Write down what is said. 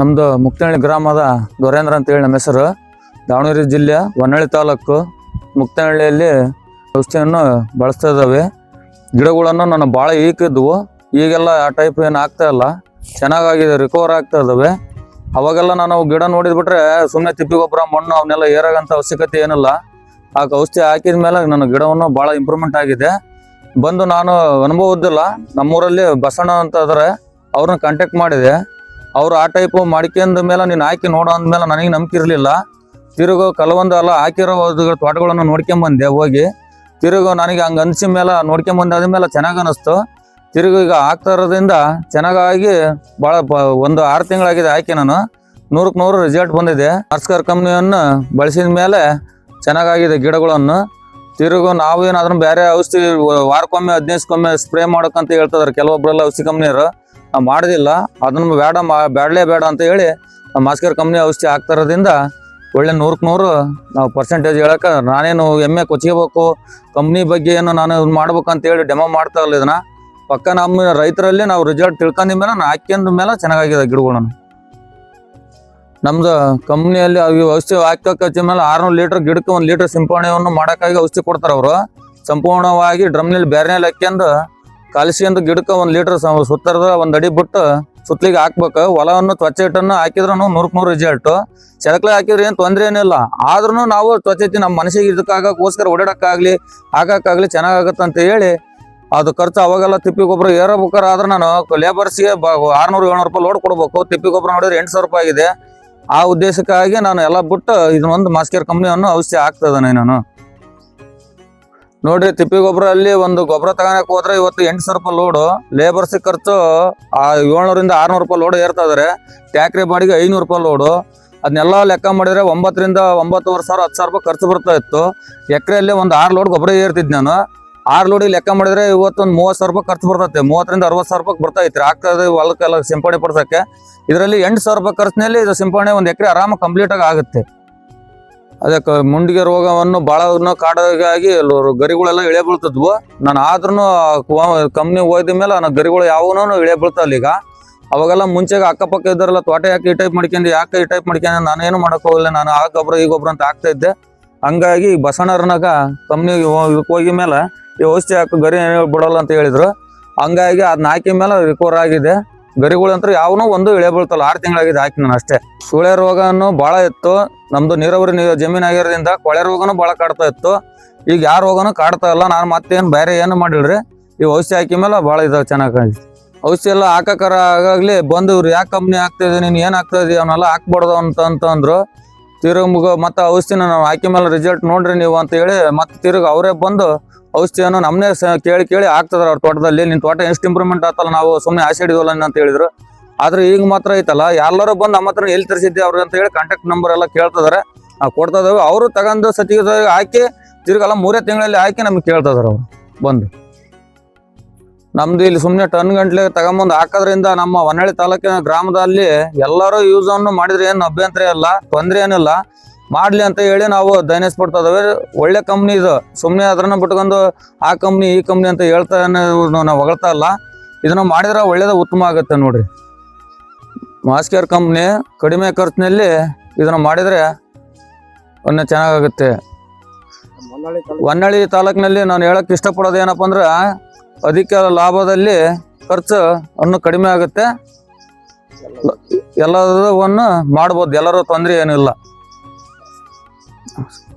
ನಮ್ದು ಮುಕ್ತಹಳ್ಳಿ ಗ್ರಾಮದ ದೊರೇಂದ್ರ ಅಂತ ಹೇಳಿ ನಮ್ಮ ಹೆಸರು. ದಾವಣಗೆರೆ ಜಿಲ್ಲೆ ಹೊನ್ನಳ್ಳಿ ತಾಲೂಕು ಮುಕ್ತಹಳ್ಳಿಯಲ್ಲಿ ಔಷಧಿಯನ್ನು ಬಳಸ್ತಾ ಇದ್ದಾವೆ. ಗಿಡಗಳನ್ನು ನಾನು ಭಾಳ ಈಕಿದ್ವು. ಈಗೆಲ್ಲ ಆ ಟೈಪ್ ಏನು ಆಗ್ತಾ ಇಲ್ಲ. ಚೆನ್ನಾಗಾಗಿದೆ ರಿಕವರ್ ಆಗ್ತಾ ಇದ್ದಾವೆ. ಅವಾಗೆಲ್ಲ ನಾನು ಗಿಡ ನೋಡಿದ್ಬಿಟ್ರೆ ಸುಮ್ಮನೆ ತಿಪ್ಪಿ ಗೊಬ್ಬರ, ಮಣ್ಣು ಅವನ್ನೆಲ್ಲ ಏರಾಗಂತ ಅವಶ್ಯಕತೆ ಏನಿಲ್ಲ. ಆ ಔಷಧಿ ಹಾಕಿದ ಮೇಲೆ ನನ್ನ ಗಿಡವನ್ನು ಭಾಳ ಇಂಪ್ರೂವ್ಮೆಂಟ್ ಆಗಿದೆ. ಬಂದು ನಾನು ಅನುಭವದ್ದಿಲ್ಲ ನಮ್ಮೂರಲ್ಲಿ ಬಸಣ್ಣ ಅಂತ ಇದ್ದಾರೆ ಅವ್ರನ್ನ ಕಾಂಟ್ಯಾಕ್ಟ್ ಮಾಡಿದೆ. ಅವ್ರು ಆ ಟೈಪ್ ಮಾಡ್ಕೊಂಡ ಮೇಲೆ ನೀನು ಹಾಕಿ ನೋಡೋ ಅಂದ್ಮೇಲೆ ನನಗೆ ನಂಬಿಕೆ ಇರಲಿಲ್ಲ. ತಿರುಗು ಕೆಲವೊಂದು ಎಲ್ಲ ಹಾಕಿರೋ ತೋಟಗಳನ್ನು ನೋಡ್ಕೊಂಬಂದೆ ಹೋಗಿ. ತಿರುಗು ನನಗೆ ಹಂಗೆ ಅನ್ಸಿದ ಮೇಲೆ ನೋಡ್ಕೊಂಬಂದಾದ ಮೇಲೆ ಚೆನ್ನಾಗಿ ಅನಿಸ್ತು. ತಿರುಗು ಈಗ ಹಾಕ್ತಾ ಇರೋದ್ರಿಂದ ಚೆನ್ನಾಗಾಗಿ ಭಾಳ ಒಂದು ಆರು ತಿಂಗಳಾಗಿದೆ ಹಾಕಿ ನಾನು. ನೂರಕ್ಕೆ ನೂರು ರಿಸಲ್ಟ್ ಬಂದಿದೆ. ಆರ್ಸ್ಕರ್ ಕಂಪ್ನಿಯನ್ನು ಬಳಸಿದ ಮೇಲೆ ಚೆನ್ನಾಗಾಗಿದೆ ಗಿಡಗಳನ್ನು. ತಿರುಗು ನಾವು ಏನಾದ್ರೂ ಬೇರೆ ಔಷಧಿ ವಾರಕ್ಕೊಮ್ಮೆ, ಹದಿನೈದಕ್ಕೊಮ್ಮೆ ಸ್ಪ್ರೇ ಮಾಡೋಕ್ಕಂತ ಹೇಳ್ತಿದಾರೆ ಕೆಲವೊಬ್ಬರೆಲ್ಲ ಔಷಧಿ ಕಂಪ್ನಿಯವರು ನಾವು ಮಾಡೋದಿಲ್ಲ. ಅದನ್ನು ಬೇಡ ಮಾ, ಬೇಡಲೇ ಬೇಡ ಅಂತ ಹೇಳಿ ನಮ್ಮ ಮಾಸ್ಕರ್ ಕಂಪ್ನಿ ಔಷಧಿ ಹಾಕ್ತಾರೋದ್ರಿಂದ ಒಳ್ಳೆ ನೂರಕ್ಕೆ ನೂರು ನಾವು ಪರ್ಸೆಂಟೇಜ್ ಹೇಳಕ್ಕೆ ನಾನೇನು ಎಮ್ಮೆ ಕೊಚ್ಕೋಬೇಕು ಕಂಪ್ನಿ ಬಗ್ಗೆ ಏನು ನಾನು ಇದು ಮಾಡ್ಬೇಕು ಅಂತ ಹೇಳಿ ಡೆಮೋ ಮಾಡ್ತಾ ಇಲ್ಲ ಇದನ್ನ ಪಕ್ಕ ನಮ್ಮ ರೈತರಲ್ಲಿ ನಾವು ರಿಸಲ್ಟ್ ತಿಳ್ಕೊಂಡ ಮೇಲೆ ನಾನು ಹಾಕ್ಯಂದ ಮೇಲೆ ಚೆನ್ನಾಗಾಗಿದೆ ಗಿಡಗಳನ್ನು ನಮ್ದು ಕಂಪ್ನಿಯಲ್ಲಿ ಔಷಧಿ ಹಾಕಕ್ಕೆ ಮೇಲೆ ಆರ್ನೂರು ಲೀಟರ್ ಗಿಡಕ್ಕೆ ಒಂದು ಲೀಟರ್ ಸಿಂಪಡಣೆಯನ್ನು ಮಾಡೋಕ್ಕಾಗಿ ಔಷಧಿ ಕೊಡ್ತಾರೆ ಅವರು. ಸಂಪೂರ್ಣವಾಗಿ ಡ್ರಮ್ನಲ್ಲಿ ಬೇರೆನಲ್ಲಿ ಹಾಕ್ಯಂದು ಕಲಿಸ್ಕೊಂಡು ಗಿಡಕ್ಕೆ ಒಂದು ಲೀಟರ್ ಸುತ್ತರದ ಒಂದು ಅಡಿ ಬಿಟ್ಟು ಸುತ್ತಲಿಗೆ ಹಾಕ್ಬೇಕು. ಹೊಲವನ್ನು ತ್ವಚೆ ಹಿಟ್ಟನ್ನು ಹಾಕಿದ್ರು ನೂರಕ್ಕೆ ನೂರು ರಿಸಲ್ಟ್ ಚರಕ್ಲೆ ಹಾಕಿದ್ರೆ ಏನು ತೊಂದರೆ ಏನಿಲ್ಲ. ಆದ್ರೂ ನಾವು ತ್ವಚೆ ನಮ್ಮ ಮನಸ್ಸಿಗೆ ಇದಕ್ಕಾಗಕ್ಕೋಸ್ಕರ ಓಡಾಡಕ್ಕಾಗ್ಲಿ, ಹಾಕಕ್ಕಾಗ್ಲಿ ಚೆನ್ನಾಗಾಗತ್ತೆ ಅಂತ ಹೇಳಿ ಅದು ಖರ್ಚು ಅವಾಗೆಲ್ಲ ತಿಪ್ಪಿ ಗೊಬ್ಬರ ಏರಬೇಕಾದ್ರೆ ಆದ್ರೆ ನಾನು ಲೇಬರ್ಸ್ಗೆ ಆರ್ನೂರು ಏಳ್ನೂರು ರೂಪಾಯಿ ಲೋಡ್ ಕೊಡ್ಬೇಕು. ತಿಪ್ಪಿ ಗೊಬ್ಬರ ನೋಡಿದ್ರೆ ಎಂಟು ಸಾವಿರ ರೂಪಾಯಿ ಆಗಿದೆ. ಆ ಉದ್ದೇಶಕ್ಕಾಗಿ ನಾನು ಎಲ್ಲ ಬಿಟ್ಟು ಇದನ್ನೊಂದು ಮಾಸ್ಕೇರ್ ಕಂಪ್ನಿಯನ್ನು ಔಷಧಿ ಹಾಕ್ತಾ ಇದ್ದಾನೆ ನಾನು. ನೋಡ್ರಿ, ತಿಪ್ಪಿ ಗೊಬ್ಬರ ಅಲ್ಲಿ ಒಂದು ಗೊಬ್ಬರ ತಗೋಣಕ್ ಹೋದ್ರೆ ಇವತ್ತು ಎಂಟು ಸಾವಿರ ರೂಪಾಯಿ ಲೋಡು ಲೇಬರ್ಸ್ ಖರ್ಚು, ಆ ಏಳ್ನೂರಿಂದ ಆರ್ನೂರು ರೂಪಾಯಿ ಲೋಡ್ ಏರ್ತಾ ಇದಾರೆ. ಟ್ಯಾಕ್ರಿ ಬಾಡಿಗೆ ಐನೂರು ರೂಪಾಯಿ ಲೋಡು ಅದನ್ನೆಲ್ಲ ಲೆಕ್ಕ ಮಾಡಿದ್ರೆ ಒಂಬತ್ತರಿಂದ ಒಂಬತ್ತುವರೆ ಸಾವಿರ, ಹತ್ತು ಸಾವಿರ ರೂಪಾಯಿ ಖರ್ಚು ಬರ್ತಾ ಇತ್ತು. ಎಕರೆಯಲ್ಲಿ ಒಂದು ಆರು ಲೋಡ್ ಗೊಬ್ಬರ ಏರ್ತಿದ್ ನಾನು. ಆರು ಲೋಡಿಗೆ ಲೆಕ್ಕ ಮಾಡಿದ್ರೆ ಇವತ್ತೊಂದು ಮೂವತ್ತು ಸಾವಿರ ರೂಪಾಯಿ ಖರ್ಚು ಬರ್ತೈತೆ. ಮೂವತ್ತರಿಂದ ಅರವತ್ತು ಸಾವಿರ ರೂಪಾಯಿ ಬರ್ತಾ ಇತ್ತು ಆಗ್ತದೆ ಹೊಲಕ್ಕೆಲ್ಲ ಸಿಂಪಡಣೆ ಪಡ್ಸಕ್ಕೆ. ಇದರಲ್ಲಿ ಎಂಟು ಸಾವಿರ ರೂಪಾಯಿ ಖರ್ಚಿನಲ್ಲಿ ಇದು ಸಿಂಪಡಣೆ ಒಂದು ಎಕರೆ ಆರಾಮ ಕಂಪ್ಲೀಟ್ ಆಗಿ ಆಗುತ್ತೆ. ಅದಕ್ಕೆ ಮುಂಡಿಗೆ ರೋಗವನ್ನು ಭಾಳ ಕಾಡಾಗಿ ಎಲ್ಲರು ಗರಿಗಳೆಲ್ಲ ಇಳೆ ಬೀಳ್ತಿದ್ವು. ನಾನು ಆದ್ರೂ ಕಂಪ್ನಿ ಹೋಯ್ದ ಮೇಲೆ ನನ್ನ ಗರಿಗಳು ಯಾವನೂ ಇಳೆ ಬೀಳ್ತಲ್ಲ ಈಗ. ಅವಾಗೆಲ್ಲ ಮುಂಚೆಗೆ ಅಕ್ಕಪಕ್ಕ ಇದ್ದಾರಲ್ಲ ತೋಟ ಯಾಕೆ ಈ ಟೈಪ್ ಮಾಡ್ಕೊಂಡು, ಯಾಕೆ ಈ ಟೈಪ್ ಮಾಡ್ಕೊಂಡು ನಾನೇನು ಮಾಡೋಕೆ ಹೋಗಲ್ಲ ನಾನು ಆ ಗೊಬ್ಬರ, ಈ ಗೊಬ್ಬರ ಅಂತ ಹಾಕ್ತಾ ಇದ್ದೆ. ಹಂಗಾಗಿ ಬಸಣ್ಣರ್ನಾಗ ಇದಕ್ಕೆ ಹೋಗಿ ಮೇಲೆ ಈ ಔಷಧಿ ಹಾಕು ಗರಿ ಬಿಡಲ್ಲ ಅಂತ ಹೇಳಿದ್ರು. ಹಂಗಾಗಿ ಅದನ್ನ ಹಾಕಿದ ಮೇಲೆ ರಿಕವರ್ ಆಗಿದೆ. ಗರಿಗಳಂತೂ ಯಾವನೂ ಒಂದು ಇಳೆ ಬೀಳ್ತಲ್ಲ, ಆರು ತಿಂಗಳಾಗಿದೆ ಹಾಕಿ ನಾನು ಅಷ್ಟೇ. ಸುಳೆ ರೋಗನು ಭಾಳ ಇತ್ತು. ನಮ್ದು ನೀರಾವರಿ ನೀರು ಜಮೀನು ಆಗಿರೋದ್ರಿಂದ ಕೊಳೆ ರೋಗನು ಭಾಳ ಕಾಡ್ತಾ ಇತ್ತು. ಈಗ ಯಾವ ರೋಗನು ಕಾಡ್ತಾ ಇಲ್ಲ, ನಾನು ಮತ್ತೇನು ಬೇರೆ ಏನು ಮಾಡಿಲ್ರಿ. ಈ ಔಷಧಿ ಹಾಕಿ ಮೇಲೆ ಭಾಳ ಇದಾವೆ ಚೆನ್ನಾಗಿ ಔಷಧಿ ಎಲ್ಲ ಹಾಕಕ್ಕಾರ ಆಗಾಗ್ಲಿ, ಬಂದು ಇವ್ರು ಯಾಕೆ ಕಂಪ್ನಿ ಹಾಕ್ತಾ ಇದೀನಿ, ನೀನು ಏನು ಹಾಕ್ತಾ ಇದೀಯ ಅವನ್ನೆಲ್ಲ ಹಾಕ್ಬಾರ್ದು ಅಂತ ಅಂತಂದ್ರು ತಿರುಗ ಮುಗ ಮತ್ತೆ ಔಷಧಿನ ನಾವು ಹಾಕಿ ಮೇಲೆ ರಿಸಲ್ಟ್ ನೋಡ್ರಿ ನೀವು ಅಂತ ಹೇಳಿ ಮತ್ತೆ ತಿರುಗ ಅವರೇ ಬಂದು ಔಷಧಿಯನ್ನು ನಮ್ಮನ್ನೇ ಕೇಳಿ ಕೇಳಿ ಆಗ್ತದ ಅವ್ರ ತೋಟದಲ್ಲಿ. ನಿನ್ನ ತೋಟ ಎಷ್ಟು ಇಂಪ್ರೂವ್ಮೆಂಟ್ ಆತಲ್ಲ ನಾವು ಸುಮ್ಮನೆ ಆಸೆ ಹಿಡಿದಲ್ಲ ಅಂತ ಹೇಳಿದ್ರು. ಆದ್ರೆ ಈಗ ಮಾತ್ರ ಐತಲ್ಲ ಎಲ್ಲರೂ ಬಂದು ನಮ್ಮ ಹತ್ರ ಎಲ್ಲಿ ತರಿಸಿದ್ದೆ ಅವ್ರಿಗೆ ಅಂತ ಹೇಳಿ ಕಾಂಟ್ಯಾಕ್ಟ್ ನಂಬರ್ ಎಲ್ಲ ಕೇಳ್ತಿದಾರೆ. ನಾವು ಕೊಡ್ತಾ ಅವರು ತಗೊಂಡು ಸತಿಗೆ ಹಾಕಿ ತಿರ್ಗಲ್ಲ ಮೂರೇ ತಿಂಗಳಲ್ಲಿ ಹಾಕಿ ನಮ್ಗೆ ಕೇಳ್ತಿದಾರೆ ಅವರು ಬಂದು. ನಮ್ದು ಇಲ್ಲಿ ಸುಮ್ಮನೆ ಟನ್ ಗಂಟ್ಲೆ ತಗೊಂಬಂದು ಹಾಕೋದ್ರಿಂದ ನಮ್ಮ ಹೊನ್ನಳ್ಳಿ ತಾಲೂಕಿನ ಗ್ರಾಮದಲ್ಲಿ ಎಲ್ಲರೂ ಯೂಸ್ ಅನ್ನು ಮಾಡಿದ್ರೆ ಏನು ಅಭ್ಯಂತರ ಇಲ್ಲ, ತೊಂದರೆ ಏನಿಲ್ಲ. ಮಾಡ್ಲಿ ಅಂತ ಹೇಳಿ ನಾವು ದಯನಿಸ್ಬಿಡ್ತಾ ಇದಾವೆ ಒಳ್ಳೆ ಕಂಪ್ನಿ ಇದು. ಸುಮ್ಮನೆ ಅದನ್ನ ಬಿಟ್ಕೊಂಡು ಆ ಕಂಪ್ನಿ ಈ ಕಂಪ್ನಿ ಅಂತ ಹೇಳ್ತಾ ನಾವು ಹೊಗಳ್ತಾ ಇಲ್ಲ. ಇದನ್ನ ಮಾಡಿದ್ರೆ ಒಳ್ಳೇದ ಉತ್ತಮ ಆಗುತ್ತೆ ನೋಡ್ರಿ. ಮಾಸ್ಕೇರ್ ಕಂಪ್ನಿ ಕಡಿಮೆ ಖರ್ಚಿನಲ್ಲಿ ಇದನ್ನ ಮಾಡಿದ್ರೆ ಒಳ್ಳೆ ಚೆನ್ನಾಗಾಗುತ್ತೆ. ಹೊನ್ನಳ್ಳಿ ತಾಲೂಕಿನಲ್ಲಿ ನಾನು ಹೇಳಕ್ ಇಷ್ಟಪಡೋದು ಏನಪ್ಪ ಅಂದ್ರೆ ಅಧಿಕ ಲಾಭದಲ್ಲಿ ಖರ್ಚು ಅನ್ನು ಕಡಿಮೆ ಆಗುತ್ತೆ. ಎಲ್ಲದನ್ನು ಮಾಡ್ಬೋದು. ಎಲ್ಲರೂ ತೊಂದರೆ ಏನಿಲ್ಲ. gustos.